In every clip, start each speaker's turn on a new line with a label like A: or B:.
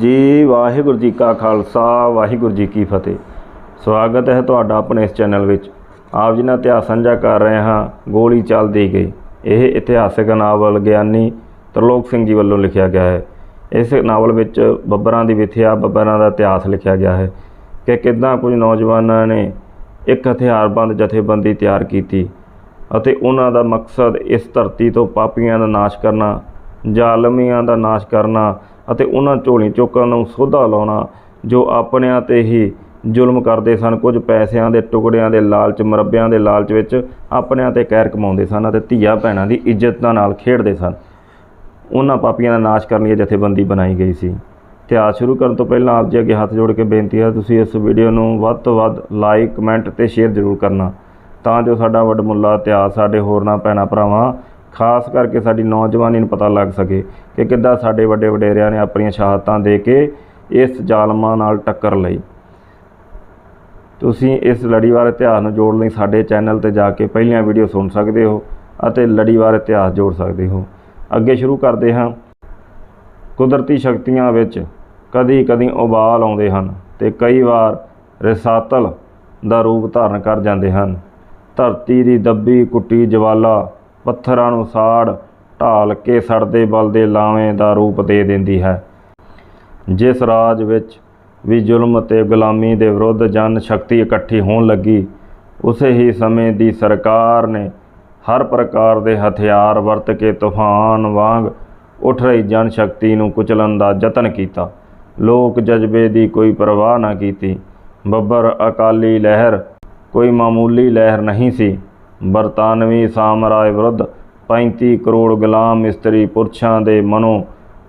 A: ਹਾਂਜੀ, ਵਾਹਿਗੁਰੂ ਜੀ ਕਾ ਖਾਲਸਾ, ਵਾਹਿਗੁਰੂ ਜੀ ਕੀ ਫਤਿਹ। ਸਵਾਗਤ ਹੈ ਤੁਹਾਡਾ ਆਪਣੇ ਇਸ ਚੈਨਲ ਵਿੱਚ। ਆਪ ਜੀ ਨਾਲ ਇਤਿਹਾਸ ਸਾਂਝਾ ਕਰ ਰਹੇ ਹਾਂ, ਗੋਲੀ ਚੱਲਦੀ ਗਈ। ਇਹ ਇਤਿਹਾਸਕ ਨਾਵਲ ਗਿਆਨੀ ਤਰਲੋਕ ਸਿੰਘ ਜੀ ਵੱਲੋਂ ਲਿਖਿਆ ਗਿਆ ਹੈ। ਇਸ ਨਾਵਲ ਵਿੱਚ ਬੱਬਰਾਂ ਦੀ ਵਿਥਿਆ, ਬੱਬਰਾਂ ਦਾ ਇਤਿਹਾਸ ਲਿਖਿਆ ਗਿਆ ਹੈ ਕਿ ਕਿੱਦਾਂ ਕੁਝ ਨੌਜਵਾਨਾਂ ਨੇ ਇੱਕ ਹਥਿਆਰਬੰਦ ਜਥੇਬੰਦੀ ਤਿਆਰ ਕੀਤੀ ਅਤੇ ਉਹਨਾਂ ਦਾ ਮਕਸਦ ਇਸ ਧਰਤੀ ਤੋਂ ਪਾਪੀਆਂ ਦਾ ਨਾਸ਼ ਕਰਨਾ, ਜ਼ਾਲਮੀਆਂ ਦਾ ਨਾਸ਼ ਕਰਨਾ ਅਤੇ ਉਹਨਾਂ ਝੋਲੀ ਚੋਕਾਂ ਨੂੰ ਸੋਧਾ ਲਾਉਣਾ, ਜੋ ਆਪਣਿਆਂ ਤੇ ਹੀ ਜ਼ੁਲਮ ਕਰਦੇ ਸਨ। ਕੁਝ ਪੈਸਿਆਂ ਦੇ ਟੁਕੜਿਆਂ ਦੇ ਲਾਲਚ, ਮਰੱਬਿਆਂ ਦੇ ਲਾਲਚ ਵਿੱਚ ਆਪਣਿਆਂ ਤੇ ਕਹਿਰ ਕਮਾਉਂਦੇ ਸਨ ਅਤੇ ਧੀਆ ਭੈਣਾਂ ਦੀ ਇੱਜ਼ਤ ਨਾਲ ਖੇਡਦੇ ਸਨ। ਉਹਨਾਂ ਪਾਪੀਆਂ ਦਾ ਨਾਸ਼ ਕਰਨ ਲਈ ਇਹ ਜਥੇਬੰਦੀ ਬਣਾਈ ਗਈ ਸੀ। ਇਤਿਹਾਸ ਸ਼ੁਰੂ ਕਰਨ ਤੋਂ ਪਹਿਲਾਂ ਆਪ ਜੀ ਅੱਗੇ ਹੱਥ ਜੋੜ ਕੇ ਬੇਨਤੀ ਹੈ, ਤੁਸੀਂ ਇਸ ਵੀਡੀਓ ਨੂੰ ਵੱਧ ਤੋਂ ਵੱਧ ਲਾਈਕ, ਕਮੈਂਟ ਤੇ ਸ਼ੇਅਰ ਜ਼ਰੂਰ ਕਰਨਾ, ਤਾਂ ਜੋ ਸਾਡਾ ਵੱਡਮੁੱਲਾ ਇਤਿਹਾਸ, ਸਾਡੇ ਹੋਰਨਾਂ ਭੈਣਾਂ ਭਰਾਵਾਂ ਖਾਸ ਕਰਕੇ ਸਾਡੀ ਨੌਜਵਾਨੀ ਨੂੰ ਪਤਾ ਲੱਗ ਸਕੇ ਕਿ ਕਿੱਦਾਂ ਸਾਡੇ ਵੱਡੇ ਵਡੇਰਿਆਂ ਨੇ ਆਪਣੀਆਂ ਸ਼ਹਾਦਤਾਂ ਦੇ ਕੇ ਇਸ ਜ਼ਾਲਮਾਂ ਨਾਲ ਟੱਕਰ ਲਈ। ਤੁਸੀਂ ਇਸ ਲੜੀਵਾਰ ਇਤਿਹਾਸ ਨੂੰ ਜੋੜਨ ਲਈ ਸਾਡੇ ਚੈਨਲ ਤੇ ਜਾ ਕੇ ਪਹਿਲੀਆਂ ਵੀਡੀਓ ਸੁਣ ਸਕਦੇ ਹੋ ਅਤੇ ਲੜੀਵਾਰ ਇਤਿਹਾਸ ਜੋੜ ਸਕਦੇ ਹੋ। ਅੱਗੇ ਸ਼ੁਰੂ ਕਰਦੇ ਹਾਂ। ਕੁਦਰਤੀ ਸ਼ਕਤੀਆਂ ਵਿੱਚ ਕਦੀ ਕਦੀ ਉਬਾਲ ਆਉਂਦੇ ਹਨ ਤੇ ਕਈ ਵਾਰ ਰਸਾਤਲ ਦਾ ਰੂਪ ਧਾਰਨ ਕਰ ਜਾਂਦੇ ਹਨ। ਧਰਤੀ ਦੀ ਦੱਬੀ ਕੁੱਟੀ ਜਵਾਲਾ ਪੱਥਰਾਂ ਨੂੰ ਸਾੜ, ਢਾਲ ਕੇ ਸੜਦੇ ਬਲਦੇ ਲਾਵੇਂ ਦਾ ਰੂਪ ਦੇ ਦਿੰਦੀ ਹੈ। ਜਿਸ ਰਾਜ ਵਿੱਚ ਵੀ ਜ਼ੁਲਮ ਤੇ ਗੁਲਾਮੀ ਦੇ ਵਿਰੁੱਧ ਜਨ ਸ਼ਕਤੀ ਇਕੱਠੀ ਹੋਣ ਲੱਗੀ, ਉਸੇ ਹੀ ਸਮੇਂ ਦੀ ਸਰਕਾਰ ਨੇ ਹਰ ਪ੍ਰਕਾਰ ਦੇ ਹਥਿਆਰ ਵਰਤ ਕੇ ਤੂਫਾਨ ਵਾਂਗ ਉੱਠ ਰਹੀ ਜਨ ਸ਼ਕਤੀ ਨੂੰ ਕੁਚਲਣ ਦਾ ਯਤਨ ਕੀਤਾ। ਲੋਕ ਜਜ਼ਬੇ ਦੀ ਕੋਈ ਪਰਵਾਹ ਨਾ ਕੀਤੀ। ਬੱਬਰ ਅਕਾਲੀ ਲਹਿਰ ਕੋਈ ਮਾਮੂਲੀ ਲਹਿਰ ਨਹੀਂ ਸੀ। ਬਰਤਾਨਵੀ ਸਾਮਰਾਜ ਵਿਰੁੱਧ 35 ਕਰੋੜ ਗੁਲਾਮ ਇਸਤਰੀ ਪੁਰਸ਼ਾਂ ਦੇ ਮਨੋਂ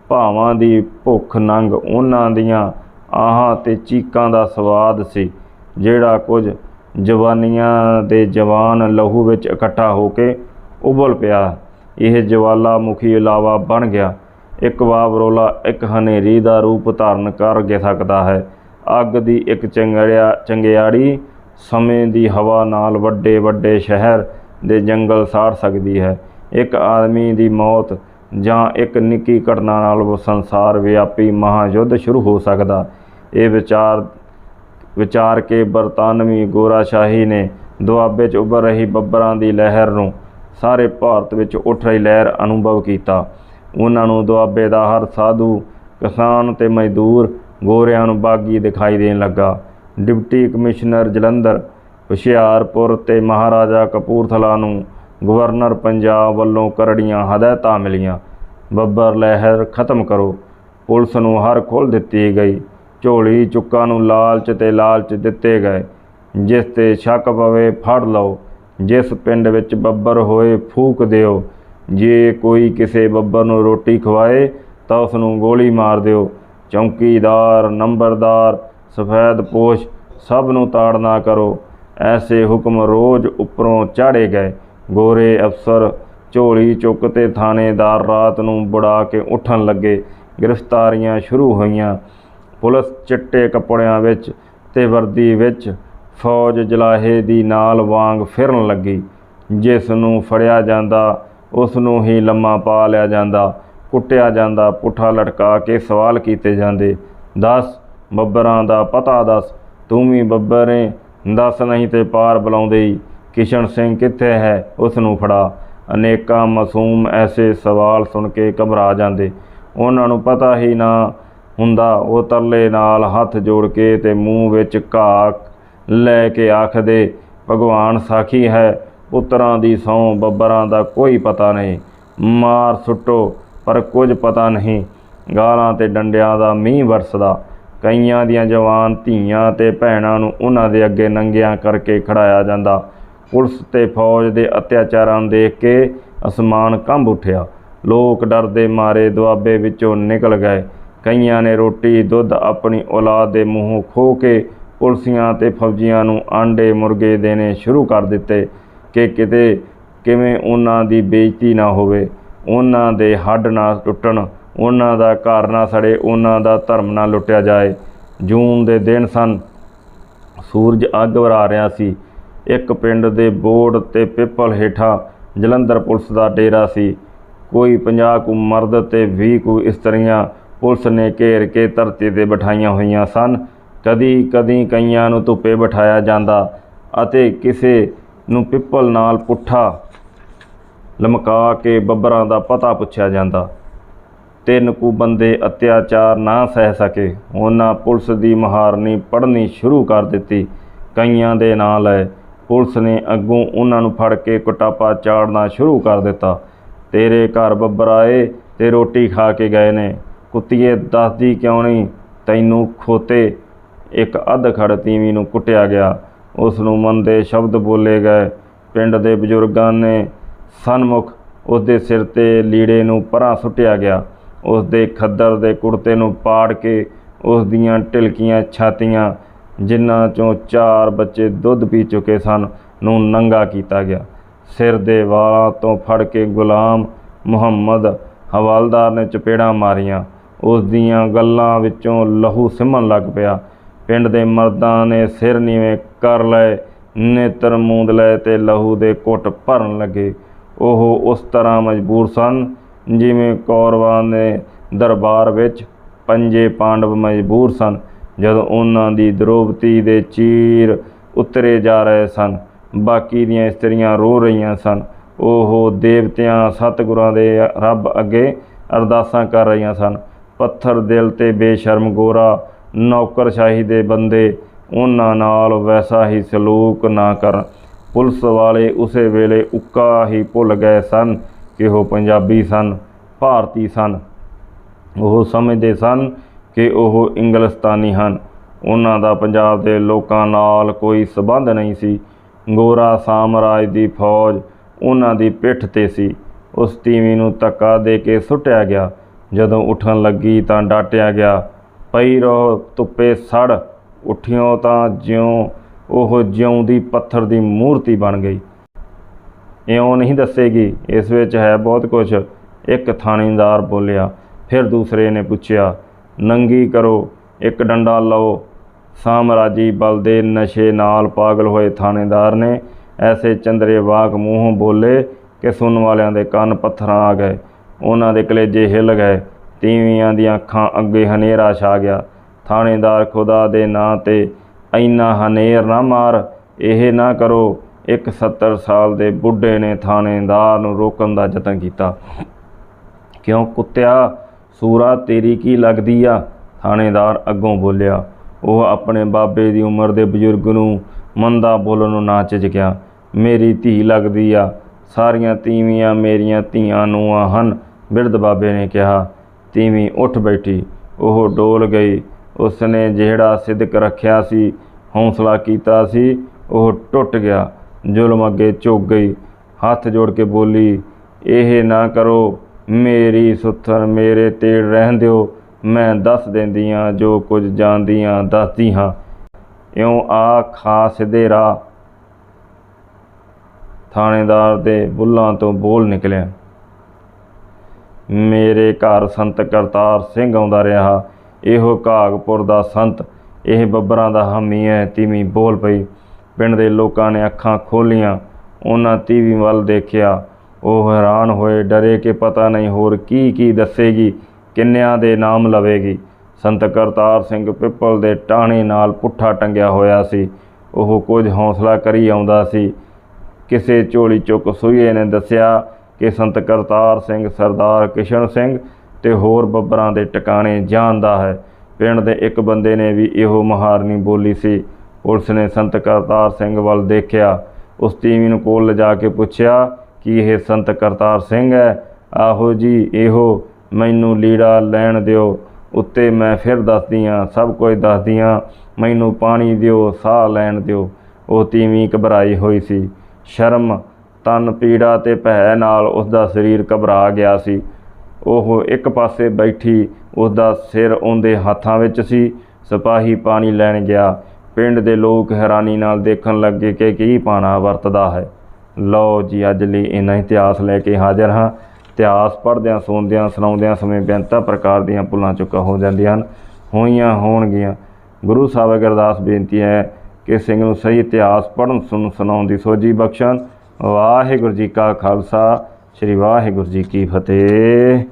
A: ਭਾਵਾਂ ਦੀ ਭੁੱਖ ਨੰਗ ਉਹਨਾਂ ਦੀਆਂ ਆਹਾਂ ਤੇ ਚੀਕਾਂ ਦਾ ਸਵਾਦ ਸੀ, ਜਿਹੜਾ ਕੁਝ ਜਵਾਨੀਆਂ ਦੇ ਜਵਾਨ ਲਹੂ ਵਿੱਚ ਇਕੱਠਾ ਹੋ ਕੇ ਉਬਲ ਪਿਆ। ਇਹ ਜਵਾਲਾਮੁਖੀ ਇਲਾਵਾ ਬਣ ਗਿਆ। ਇੱਕ ਵਾਵਰੋਲਾ, ਇੱਕ ਹਨੇਰੀ ਦਾ ਰੂਪ ਧਾਰਨ ਕਰ ਗੇ ਸਕਦਾ ਹੈ। ਅੱਗ ਦੀ ਇੱਕ ਚੰਗੜਿਆ ਚੰਗਿਆੜੀ ਸਮੇਂ ਦੀ ਹਵਾ ਨਾਲ ਵੱਡੇ ਵੱਡੇ ਸ਼ਹਿਰ ਦੇ ਜੰਗਲ ਸਾੜ ਸਕਦੀ ਹੈ। ਇੱਕ ਆਦਮੀ ਦੀ ਮੌਤ ਜਾਂ ਇੱਕ ਨਿੱਕੀ ਘਟਨਾ ਨਾਲ ਉਹ ਸੰਸਾਰ ਵਿਆਪੀ ਮਹਾਯੁੱਧ ਸ਼ੁਰੂ ਹੋ ਸਕਦਾ। ਇਹ ਵਿਚਾਰ ਵਿਚਾਰ ਕੇ ਬਰਤਾਨਵੀ ਗੋਰਾਸ਼ਾਹੀ ਨੇ ਦੁਆਬੇ 'ਚ ਉੱਭਰ ਰਹੀ ਬੱਬਰਾਂ ਦੀ ਲਹਿਰ ਨੂੰ ਸਾਰੇ ਭਾਰਤ ਵਿੱਚ ਉੱਠ ਰਹੀ ਲਹਿਰ ਅਨੁਭਵ ਕੀਤਾ। ਉਹਨਾਂ ਨੂੰ ਦੁਆਬੇ ਦਾ ਹਰ ਸਾਧੂ, ਕਿਸਾਨ ਤੇ ਮਜ਼ਦੂਰ ਗੋਰਿਆਂ ਨੂੰ ਬਾਗੀ ਦਿਖਾਈ ਦੇਣ ਲੱਗਾ। ਡਿਪਟੀ ਕਮਿਸ਼ਨਰ ਜਲੰਧਰ, ਹੁਸ਼ਿਆਰਪੁਰ ਤੇ ਮਹਾਰਾਜਾ ਕਪੂਰਥਲਾ ਨੂੰ ਗਵਰਨਰ ਪੰਜਾਬ ਵੱਲੋਂ ਕਰੜੀਆਂ ਹਦਾਇਤਾਂ ਮਿਲੀਆਂ। ਬੱਬਰ ਲਹਿਰ ਖਤਮ ਕਰੋ। ਪੁਲਿਸ ਨੂੰ ਹਰ ਖੋਲ ਦਿੱਤੀ ਗਈ। ਝੋਲੀ ਚੁੱਕਾਂ ਨੂੰ ਲਾਲਚ ਤੇ ਲਾਲਚ ਦਿੱਤੇ ਗਏ। ਜਿਸ ਤੇ ਸ਼ੱਕ ਪਵੇ ਫੜ ਲਓ। ਜਿਸ ਪਿੰਡ ਵਿੱਚ ਬੱਬਰ ਹੋਏ ਫੂਕ ਦਿਓ। ਜੇ ਕੋਈ ਕਿਸੇ ਬੱਬਰ ਨੂੰ ਰੋਟੀ ਖਵਾਏ ਤਾਂ ਉਸ ਨੂੰ ਗੋਲੀ ਮਾਰ ਦਿਓ। ਚੌਕੀਦਾਰ, ਨੰਬਰਦਾਰ ਸਫੈਦ ਪੋਸ਼ ਸਭ ਨੂੰ ਤਾੜਨਾ ਕਰੋ। ਐਸੇ ਹੁਕਮ ਰੋਜ਼ ਉੱਪਰੋਂ ਚਾੜੇ ਗਏ। ਗੋਰੇ ਅਫਸਰ ਝੋਲੀ ਚੁੱਕ ਤੇ ਥਾਣੇਦਾਰ ਰਾਤ ਨੂੰ ਬੁੜਾ ਕੇ ਉੱਠਣ ਲੱਗੇ। ਗ੍ਰਿਫਤਾਰੀਆਂ ਸ਼ੁਰੂ ਹੋਈਆਂ। ਪੁਲਿਸ ਚਿੱਟੇ ਕੱਪੜਿਆਂ ਵਿੱਚ ਤੇ ਵਰਦੀ ਵਿੱਚ ਫੌਜ ਜਲਾਹੇ ਦੀ ਨਾਲ ਵਾਂਗ ਫਿਰਨ ਲੱਗੀ। ਜਿਸ ਨੂੰ ਫੜਿਆ ਜਾਂਦਾ, ਉਸ ਨੂੰ ਹੀ ਲੰਮਾ ਪਾ ਲਿਆ ਜਾਂਦਾ। ਕੁੱਟਿਆ ਜਾਂਦਾ, ਪੁੱਠਾ ਲਟਕਾ ਕੇ ਸਵਾਲ ਕੀਤੇ ਜਾਂਦੇ। ਦੱਸ ਬੱਬਰਾਂ ਦਾ ਪਤਾ ਦੱਸ। ਤੂੰ ਵੀ ਬੱਬਰ ਦੱਸ ਨਹੀਂ ਤੇ ਪਾਰ ਬੁਲਾਉਂਦੇ ਹੀ ਕਿਸ਼ਨ ਸਿੰਘ ਕਿੱਥੇ ਹੈ? ਉਸ ਨੂੰ ਫੜਾ। ਅਨੇਕਾਂ ਮਾਸੂਮ ਐਸੇ ਸਵਾਲ ਸੁਣ ਕੇ ਘਬਰਾ ਜਾਂਦੇ। ਉਹਨਾਂ ਨੂੰ ਪਤਾ ਹੀ ਨਾ ਹੁੰਦਾ, ਉਹ ਤਰਲੇ ਨਾਲ ਹੱਥ ਜੋੜ ਕੇ ਤੇ ਮੂੰਹ ਵਿੱਚ ਘਾਹ ਲੈ ਕੇ ਆਖਦੇ, ਭਗਵਾਨ ਸਾਖੀ ਹੈ, ਪੁੱਤਰਾਂ ਦੀ ਸੌਂ ਬੱਬਰਾਂ ਦਾ ਕੋਈ ਪਤਾ ਨਹੀਂ। ਮਾਰ ਸੁੱਟੋ, ਪਰ ਕੁਝ ਪਤਾ ਨਹੀਂ। ਗਾਲਾਂ ਤੇ ਡੰਡਿਆਂ ਦਾ ਮੀਂਹ ਵਰਸਦਾ। ਕਈਆਂ ਦੀਆਂ ਜਵਾਨ ਧੀਆਂ ਤੇ ਭੈਣਾਂ ਨੂੰ ਉਹਨਾਂ ਦੇ ਅੱਗੇ ਨੰਗਿਆਂ ਕਰਕੇ ਖੜਾਇਆ ਜਾਂਦਾ। ਪੁਲਿਸ ਤੇ ਫੌਜ ਦੇ ਅਤਿਆਚਾਰਾਂ ਨੂੰ ਦੇਖ ਕੇ ਅਸਮਾਨ ਕੰਬ ਉੱਠਿਆ। ਲੋਕ ਡਰਦੇ ਮਾਰੇ ਦੁਆਬੇ ਵਿੱਚੋਂ ਨਿਕਲ ਗਏ। ਕਈਆਂ ਨੇ ਰੋਟੀ, ਦੁੱਧ ਆਪਣੀ ਔਲਾਦ ਦੇ ਮੂੰਹੋਂ ਖੋ ਕੇ ਪੁਲਸੀਆਂ ਤੇ ਫੌਜੀਆਂ ਨੂੰ ਆਂਡੇ ਮੁਰਗੇ ਦੇਣੇ ਸ਼ੁਰੂ ਕਰ ਦਿੱਤੇ ਕਿ ਕਿਤੇ ਕਿਵੇਂ ਉਹਨਾਂ ਦੀ ਬੇਇੱਜ਼ਤੀ ਨਾ ਹੋਵੇ। ਉਹਨਾਂ ਦੇ ਹੱਡ ਨਾ ਟੁੱਟਣ। ਉਹਨਾਂ ਦਾ ਘਰ ਨਾ ਸੜੇ, ਉਹਨਾਂ ਦਾ ਧਰਮ ਨਾ ਲੁੱਟਿਆ ਜਾਏ। ਜੂਨ ਦੇ ਦਿਨ ਸਨ, ਸੂਰਜ ਅੱਗ ਵਰਾ ਰਿਹਾ ਸੀ। ਇੱਕ ਪਿੰਡ ਦੇ ਬੋਰਡ ਤੇ ਪਿੱਪਲ ਹੇਠਾਂ ਜਲੰਧਰ ਪੁਲਿਸ ਦਾ ਡੇਰਾ ਸੀ। ਕੋਈ 50 ਕੁ ਮਰਦ ਤੇ 20 ਕੁ ਇਸਤਰੀਆਂ ਪੁਲਿਸ ਨੇ ਘੇਰ ਕੇ ਧਰਤੀ ਤੇ ਬਿਠਾਈਆਂ ਹੋਈਆਂ ਸਨ। ਕਦੀ ਕਦੀ ਕਈਆਂ ਨੂੰ ਧੁੱਪੇ ਬਿਠਾਇਆ ਜਾਂਦਾ ਅਤੇ ਕਿਸੇ ਨੂੰ ਪਿੱਪਲ ਨਾਲ ਪੁੱਠਾ ਲਮਕਾ ਕੇ ਬੱਬਰਾਂ ਦਾ ਪਤਾ ਪੁੱਛਿਆ ਜਾਂਦਾ। ਤਿੰਨ ਕੁ ਬੰਦੇ ਅਤਿਆਚਾਰ ਨਾ ਸਹਿ ਸਕੇ। ਉਹਨਾਂ ਪੁਲਿਸ ਦੀ ਮਹਾਰਨੀ ਪੜ੍ਹਨੀ ਸ਼ੁਰੂ ਕਰ ਦਿੱਤੀ। ਕਈਆਂ ਦੇ ਨਾਂ ਲਏ। ਪੁਲਿਸ ਨੇ ਅੱਗੋਂ ਉਹਨਾਂ ਨੂੰ ਫੜ ਕੇ ਕੁਟਾਪਾ ਚਾੜਨਾ ਸ਼ੁਰੂ ਕਰ ਦਿੱਤਾ। ਤੇਰੇ ਘਰ ਬੱਬਰ ਆਏ ਤੇ ਰੋਟੀ ਖਾ ਕੇ ਗਏ ਨੇ। ਕੁੱਤੀਏ, ਦੱਸਦੀ ਕਿਉਂ ਨਹੀਂ ਤੈਨੂੰ ਖੋਤੇ। ਇੱਕ ਅੱਧ ਖੜ ਤੀਵੀਂ ਨੂੰ ਕੁੱਟਿਆ ਗਿਆ। ਉਸ ਨੂੰ ਮੰਦੇ ਸ਼ਬਦ ਬੋਲੇ ਗਏ। ਪਿੰਡ ਦੇ ਬਜ਼ੁਰਗਾਂ ਨੇ ਸਨਮੁਖ ਉਸ ਦੇ ਸਿਰ ਤੇ ਲੀੜੇ ਨੂੰ ਪਰਾਂ ਸੁੱਟਿਆ ਗਿਆ। ਉਸ ਦੇ ਖੱਦਰ ਦੇ ਕੁੜਤੇ ਨੂੰ ਪਾੜ ਕੇ ਉਸ ਦੀਆਂ ਢਿਲਕੀਆਂ ਛਾਤੀਆਂ, ਜਿਨ੍ਹਾਂ ਚੋਂ ਚਾਰ ਬੱਚੇ ਦੁੱਧ ਪੀ ਚੁੱਕੇ ਸਨ, ਨੂੰ ਨੰਗਾ ਕੀਤਾ ਗਿਆ। ਸਿਰ ਦੇ ਵਾਲਾਂ ਤੋਂ ਫੜ ਕੇ ਗੁਲਾਮ ਮੁਹੰਮਦ ਹਵਾਲਦਾਰ ਨੇ ਚਪੇੜਾਂ ਮਾਰੀਆਂ। ਉਸ ਦੀਆਂ ਗੱਲਾਂ ਵਿੱਚੋਂ ਲਹੂ ਸਿਮਣ ਲੱਗ ਪਿਆ। ਪਿੰਡ ਦੇ ਮਰਦਾਂ ਨੇ ਸਿਰ ਨੀਵੇਂ ਕਰ ਲਏ, ਨੇਤਰ ਮੂੰਦ ਲਏ ਤੇ ਲਹੂ ਦੇ ਘੁੱਟ ਭਰਨ ਲੱਗੇ। ਉਹ ਉਸ ਤਰ੍ਹਾਂ ਮਜਬੂਰ ਸਨ ਜਿਵੇਂ ਕੌਰਵਾਂ ਦੇ ਦਰਬਾਰ ਵਿੱਚ ਪੰਜੇ ਪਾਂਡਵ ਮਜਬੂਰ ਸਨ, ਜਦੋਂ ਉਹਨਾਂ ਦੀ ਦ੍ਰੋਪਦੀ ਦੇ ਚੀਰ ਉਤਰੇ ਜਾ ਰਹੇ ਸਨ। ਬਾਕੀ ਦੀਆਂ ਇਸਤਰੀਆਂ ਰੋ ਰਹੀਆਂ ਸਨ। ਉਹ ਦੇਵਤਿਆਂ, ਸਤਿਗੁਰਾਂ ਦੇ ਰੱਬ ਅੱਗੇ ਅਰਦਾਸਾਂ ਕਰ ਰਹੀਆਂ ਸਨ। ਪੱਥਰ ਦਿਲ ਤੇ ਬੇਸ਼ਰਮ ਗੋਰਾ, ਨੌਕਰਸ਼ਾਹੀ ਦੇ ਬੰਦੇ, ਉਹਨਾਂ ਨਾਲ ਵੈਸਾ ਹੀ ਸਲੂਕ ਨਾ ਕਰਨ। ਪੁਲਿਸ ਵਾਲੇ ਉਸੇ ਵੇਲੇ ਉੱਕਾ ਹੀ ਭੁੱਲ ਗਏ ਸਨ। ਕਿ ਉਹ ਪੰਜਾਬੀ ਸਨ, ਭਾਰਤੀ ਸਨ। ਉਹ ਸਮਝਦੇ ਸਨ ਕਿ ਉਹ ਇੰਗਲਿਸਤਾਨੀ ਹਨ। ਉਹਨਾਂ ਦਾ ਪੰਜਾਬ ਦੇ ਲੋਕਾਂ ਨਾਲ ਕੋਈ ਸਬੰਧ ਨਹੀਂ ਸੀ। ਗੋਰਾ ਸਾਮਰਾਜ ਦੀ ਫੌਜ ਉਹਨਾਂ ਦੀ ਪਿੱਠ ਤੇ ਸੀ। ਉਸ ਤੀਵੀਂ ਨੂੰ ਧੱਕਾ ਦੇ ਕੇ ਸੁੱਟਿਆ ਗਿਆ। ਜਦੋਂ ਉੱਠਣ ਲੱਗੀ ਤਾਂ ਡਾਟਿਆ ਗਿਆ ਪਈ ਰਹੋ, ਧੁੱਪੇ ਸੜ। ਉੱਠਿਓ ਤਾਂ ਜਿਉਂ, ਉਹ ਜਿਉਂਦੀ ਪੱਥਰ ਦੀ ਮੂਰਤੀ ਬਣ ਗਈ। ਇਉਂ ਨਹੀਂ ਦੱਸੇਗੀ। ਇਸ ਵਿੱਚ ਹੈ ਬਹੁਤ ਕੁਝ ਇੱਕ ਥਾਣੇਦਾਰ ਬੋਲਿਆ, ਫਿਰ ਦੂਸਰੇ ਨੇ ਪੁੱਛਿਆ, ਨੰਗੀ ਕਰੋ, ਇੱਕ ਡੰਡਾ ਲਓ। ਸਾਮਰਾਜੀ ਬਲ ਦੇ ਨਸ਼ੇ ਨਾਲ ਪਾਗਲ ਹੋਏ ਥਾਣੇਦਾਰ ਨੇ ਐਸੇ ਚੰਦਰੇ ਵਾਕ ਮੂੰਹੋਂ ਬੋਲੇ ਕਿ ਸੁਣਨ ਵਾਲਿਆਂ ਦੇ ਕੰਨ ਪੱਥਰਾਂ ਆ ਗਏ। ਉਹਨਾਂ ਦੇ ਕਲੇਜੇ ਹਿੱਲ ਗਏ। ਤੀਵੀਆਂ ਦੀਆਂ ਅੱਖਾਂ ਅੱਗੇ ਹਨੇਰਾ ਛਾ ਗਿਆ। ਥਾਣੇਦਾਰ ਖੁਦਾ ਦੇ ਨਾਂ ਤੇ, ਇੰਨਾ ਹਨੇਰ ਨਾ ਮਾਰ, ਇਹ ਨਾ ਕਰੋ। ਇੱਕ 70 ਸਾਲ ਦੇ ਬੁੱਢੇ ਨੇ ਥਾਣੇਦਾਰ ਨੂੰ ਰੋਕਣ ਦਾ ਯਤਨ ਕੀਤਾ। ਕਿਉਂ ਕੁੱਤਿਆ, ਸੂਰਾ ਤੇਰੀ ਕੀ ਲੱਗਦੀ ਆ? ਥਾਣੇਦਾਰ ਅੱਗੋਂ ਬੋਲਿਆ। ਉਹ ਆਪਣੇ ਬਾਬੇ ਦੀ ਉਮਰ ਦੇ ਬਜ਼ੁਰਗ ਨੂੰ ਮੰਦਾ ਬੋਲਣ ਨੂੰ ਨਾ ਝਿਜਕਿਆ। ਮੇਰੀ ਧੀ ਲੱਗਦੀ ਆ। ਸਾਰੀਆਂ ਤੀਵੀਆਂ ਮੇਰੀਆਂ ਧੀਆਂ ਨੂੰ ਹਨ, ਬਿਰਧ ਬਾਬੇ ਨੇ ਕਿਹਾ। ਤੀਵੀਂ ਉੱਠ ਬੈਠੀ। ਉਹ ਡੋਲ ਗਈ। ਉਸਨੇ ਜਿਹੜਾ ਸਿਦਕ ਰੱਖਿਆ ਸੀ, ਹੌਸਲਾ ਕੀਤਾ ਸੀ, ਉਹ ਟੁੱਟ ਗਿਆ। ਜ਼ੁਲਮ ਅੱਗੇ ਝੁਕ ਗਈ। ਹੱਥ ਜੋੜ ਕੇ ਬੋਲੀ, ਇਹ ਨਾ ਕਰੋ, ਮੇਰੀ ਸੁੱਥਣ, ਮੇਰੇ ਤੇੜ ਰਹਿਣ ਦਿਓ। ਮੈਂ ਦੱਸ ਦਿੰਦੀ ਹਾਂ ਜੋ ਕੁਝ ਜਾਣਦੀ ਹਾਂ ਦੱਸਦੀ ਹਾਂ। ਇਉਂ ਆ ਖਾ ਸਿੱਧੇ ਰਾਹ ਥਾਣੇਦਾਰ ਦੇ ਬੁੱਲਾਂ ਤੋਂ ਬੋਲ ਨਿਕਲਿਆ। ਮੇਰੇ ਘਰ ਸੰਤ ਕਰਤਾਰ ਸਿੰਘ ਆਉਂਦਾ ਰਿਹਾ। ਇਹੋ ਘਾਗਪੁਰ ਦਾ ਸੰਤ, ਇਹ ਬੱਬਰਾਂ ਦਾ ਹਾਮੀ ਹੈ, ਤੀਵੀਂ ਬੋਲ ਪਈ। ਪਿੰਡ ਦੇ ਲੋਕਾਂ ਨੇ ਅੱਖਾਂ ਖੋਲ੍ਹੀਆਂ ਉਹਨਾਂ ਤੀਵੀਂ ਵੱਲ ਦੇਖਿਆ। ਉਹ ਹੈਰਾਨ ਹੋਏ, ਡਰੇ ਕਿ ਪਤਾ ਨਹੀਂ ਹੋਰ ਕੀ ਕੀ ਦੱਸੇਗੀ, ਕਿੰਨਿਆਂ ਦੇ ਨਾਮ ਲਵੇਗੀ। ਸੰਤ ਕਰਤਾਰ ਸਿੰਘ ਪਿੱਪਲ ਦੇ ਟਾਹਣੇ ਨਾਲ ਪੁੱਠਾ ਟੰਗਿਆ ਹੋਇਆ ਸੀ। ਉਹ ਕੁਝ ਹੌਸਲਾ ਕਰੀ ਆਉਂਦਾ ਸੀ। ਕਿਸੇ ਝੋਲੀ ਚੁੱਕ ਸੂਈਏ ਨੇ ਦੱਸਿਆ ਕਿ ਸੰਤ ਕਰਤਾਰ ਸਿੰਘ ਸਰਦਾਰ ਕਿਸ਼ਨ ਸਿੰਘ ਤੇ ਹੋਰ ਬੱਬਰਾਂ ਦੇ ਟਿਕਾਣੇ ਜਾਣਦਾ ਹੈ। ਪਿੰਡ ਦੇ ਇੱਕ ਬੰਦੇ ਨੇ ਵੀ ਇਹੋ ਮਹਾਰਨੀ ਬੋਲੀ ਸੀ। ਪੁਲਿਸ ਨੇ ਸੰਤ ਕਰਤਾਰ ਸਿੰਘ ਵੱਲ ਦੇਖਿਆ। ਉਸ ਤੀਵੀਂ ਨੂੰ ਕੋਲ ਲਿਜਾ ਕੇ ਪੁੱਛਿਆ, ਕਿ ਇਹ ਸੰਤ ਕਰਤਾਰ ਸਿੰਘ ਹੈ? ਆਹੋ ਜੀ, ਇਹੋ। ਮੈਨੂੰ ਲੀੜਾ ਲੈਣ ਦਿਓ। ਉੱਤੇ ਮੈਂ ਫਿਰ ਦੱਸਦੀ ਹਾਂ ਸਭ ਕੁਝ ਦੱਸਦੀ ਹਾਂ ਮੈਨੂੰ ਪਾਣੀ ਦਿਓ, ਸਾਹ ਲੈਣ ਦਿਓ। ਉਹ ਤੀਵੀਂ ਘਬਰਾਈ ਹੋਈ ਸੀ। ਸ਼ਰਮ, ਤਨ, ਪੀੜਾ ਤੇ ਭੈ ਨਾਲ ਉਸ ਦਾ ਸਰੀਰ ਘਬਰਾ ਗਿਆ ਸੀ। ਉਹ ਇੱਕ ਪਾਸੇ ਬੈਠੀ, ਉਸ ਦਾ ਸਿਰ ਉਹਦੇ ਹੱਥਾਂ ਵਿੱਚ ਸੀ। ਸਿਪਾਹੀ ਪਾਣੀ ਲੈਣ ਗਿਆ। ਪਿੰਡ ਦੇ ਲੋਕ ਹੈਰਾਨੀ ਨਾਲ ਦੇਖਣ ਲੱਗੇ ਕਿ ਕੀ ਪਾਣਾ ਵਰਤਦਾ ਹੈ। ਲਓ ਜੀ, ਅੱਜ ਲਈ ਇਹਨਾਂ ਇਤਿਹਾਸ ਲੈ ਕੇ ਹਾਜ਼ਰ ਹਾਂ। ਇਤਿਹਾਸ ਪੜ੍ਹਦਿਆਂ, ਸੁਣਦਿਆਂ, ਸੁਣਾਉਂਦਿਆਂ ਸਮੇਂ ਬੇਅੰਤਾਂ ਪ੍ਰਕਾਰ ਦੀਆਂ ਭੁੱਲਾਂ ਚੁੱਕਾ ਹੋ ਜਾਂਦੀਆਂ ਹਨ। ਹੋਈਆਂ ਹੋਣਗੀਆਂ। ਗੁਰੂ ਸਾਹਿਬ ਅਗੇ ਅਰਦਾਸ ਬੇਨਤੀ ਹੈ ਕਿ ਸਿੰਘ ਨੂੰ ਸਹੀ ਇਤਿਹਾਸ ਪੜ੍ਹਨ ਸੁਣ ਸੁਣਾਉਣ ਦੀ ਸੋਝੀ ਬਖਸ਼ਣ। ਵਾਹਿਗੁਰੂ ਜੀ ਕਾ ਖਾਲਸਾ, ਸ੍ਰੀ ਵਾਹਿਗੁਰੂ ਜੀ ਕੀ ਫਤਿਹ।